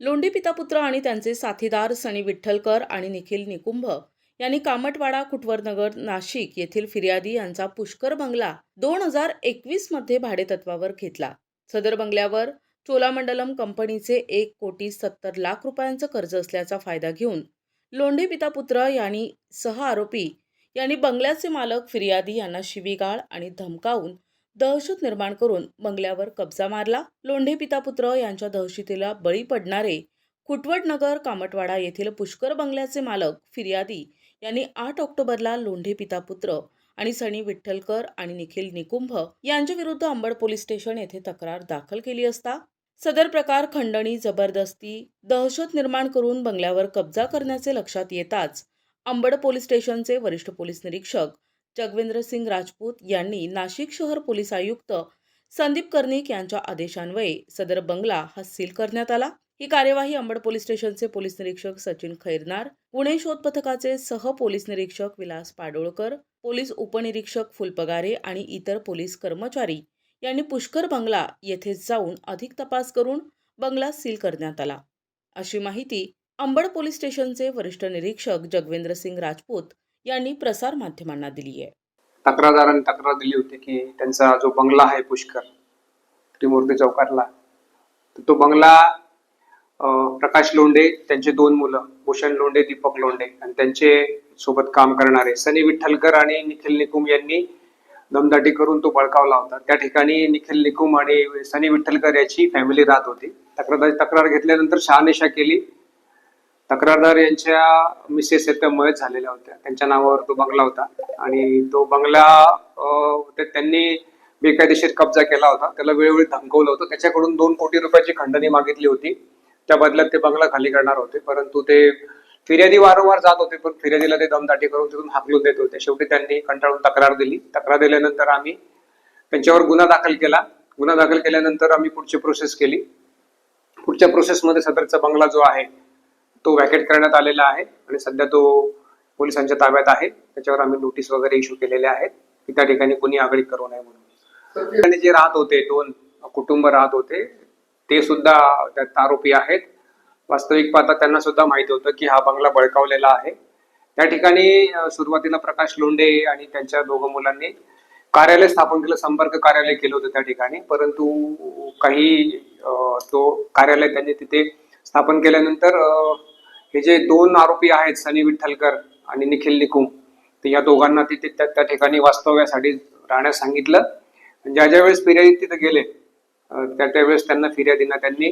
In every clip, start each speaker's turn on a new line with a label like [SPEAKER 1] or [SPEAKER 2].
[SPEAKER 1] लोंढी पितापुत्र आणि त्यांचे साथीदार सनी विठ्ठलकर आणि निखिल निकुंभ यांनी कामटवाडा कुटवरनगर नाशिक येथील फिर्यादी यांचा पुष्कर बंगला दोन हजार एकवीसमध्ये भाडेतत्वावर घेतला. सदर बंगल्यावर चोलामंडलम कंपनीचे एक कोटी सत्तर लाख रुपयांचं कर्ज असल्याचा फायदा घेऊन लोंढे पितापुत्र यांनी सह आरोपी यांनी बंगल्याचे मालक फिर्यादी यांना शिवीगाळ आणि धमकावून दहशत निर्माण करून बंगल्यावर कब्जा मारला. लोंढे पितापुत्र यांच्या दहशतीला बळी पडणारे कुटवटनगर कामटवाडा येथील पुष्कर बंगल्याचे मालक फिर्यादी यांनी आठ ऑक्टोबरला लोंढे पितापुत्र आणि सनी विठ्ठलकर आणि निखिल निकुंभ यांच्या विरुद्ध अंबड पोलीस स्टेशन येथे तक्रार दाखल केली असता सदर प्रकार खंडणी जबरदस्ती दहशत निर्माण करून बंगल्यावर कब्जा करण्याचे लक्षात येताच अंबड पोलीस स्टेशनचे वरिष्ठ पोलीस निरीक्षक जगवेंद्र सिंग राजपूत यांनी नाशिक शहर पोलीस आयुक्त संदीप कर्णिक यांच्या आदेशान्वये सदर बंगला हा सील करण्यात आला. ही कार्यवाही अंबड पोलीस स्टेशनचे पोलीस निरीक्षक सचिन खैरनार पुणे शोध पथकाचे सह पोलीस निरीक्षक विलास पाडोळकर पोलीस उपनिरीक्षक फुलपगारे आणि इतर पोलीस कर्मचारी यांनी पुष्कर बंगला येथे जाऊन अधिक तपास करून बंगला सील करण्यात आला. अशी माहिती अंबड पोलीस स्टेशनचे वरिष्ठ निरीक्षक जगवेंद्र सिंग राजपूत यांनी प्रसार माध्यमांना दिली आहे.
[SPEAKER 2] तक्रारदारांनी तक्रार दिली होती की त्यांचा जो बंगला आहे पुष्कर त्रिमूर्ती चौकातला तर तो बंगला प्रकाश लोंढे त्यांचे दोन मुलं भूषण लोंढे दीपक लोंढे आणि त्यांचे सोबत काम करणारे सनी विठ्ठलकर आणि निखिल निकुम यांनी दमदाटी करून तो बळकावला होता. त्या ठिकाणी निखिल निकुम आणि सनी विठ्ठलकर याची फॅमिली राहत होती. तक्रार तक्रार घेतल्यानंतर शहानिशा केली. तक्रारदार यांच्या मिसेस आहेत त्या मयत झालेल्या होत्या. त्यांच्या नावावर तो बंगला होता. आणि तो बंगला त्यांनी बेकायदेशीर कब्जा केला होता. त्याला वेळोवेळी धमकवलं होतं. त्याच्याकडून दोन कोटी रुपयाची खंडणी मागितली होती. त्या बदल्यात ते बंगला खाली करणार होते. परंतु ते फिर्यादी वारंवार जात होते पण फिर्यादीला ते दमदाटी करून तिथून हाकलून देत होते. शेवटी त्यांनी कंटाळून तक्रार दिली. तक्रार दिल्यानंतर आम्ही त्यांच्यावर गुन्हा दाखल केला. गुन्हा दाखल केल्यानंतर आम्ही पुढची प्रोसेस केली. पुढच्या प्रोसेसमध्ये सदरचा बंगला जो आहे तो वॅकेट करण्यात आलेला आहे आणि सध्या तो पोलिसांच्या ताब्यात आहे. त्याच्यावर आम्ही नोटीस वगैरे इश्यू केलेल्या आहेत. की त्या ठिकाणी कोणी आगळी करू नये म्हणून. आणि ठिकाणी जे राहत होते दोन कुटुंब राहत होते ते सुद्धा त्यात आरोपी आहेत. वास्तविक पाहता त्यांना सुद्धा माहिती होतं की हा बंगला बळकावलेला आहे. त्या ठिकाणी सुरुवातीला प्रकाश लोंढे आणि त्यांच्या दोघं मुलांनी कार्यालय स्थापन केलं संपर्क कार्यालय केलं होतं त्या ठिकाणी. परंतु काही तो कार्यालय त्यांनी तिथे स्थापन केल्यानंतर हे जे दोन आरोपी आहेत सनी विठ्ठलकर आणि निखिल निकुम तर या दोघांना तिथे त्या ठिकाणी वास्तव्यासाठी राहण्यास सांगितलं. ज्या ज्या वेळेस फिर्यादी तिथे गेले त्या त्यावेळेस त्यांना फिर्यादींना त्यांनी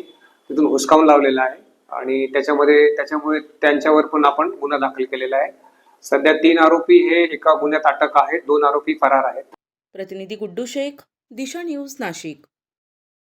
[SPEAKER 2] तिथून हुसकावून लावलेला आहे. आणि त्याच्यामध्ये त्याच्यामुळे त्यांच्यावर पण आपण गुन्हा दाखल केलेला आहे. सध्या तीन आरोपी हे एका गुन्ह्यात अटक आहेत दोन आरोपी फरार आहेत.
[SPEAKER 1] प्रतिनिधी गुड्डू शेख दिशा न्यूज नाशिक.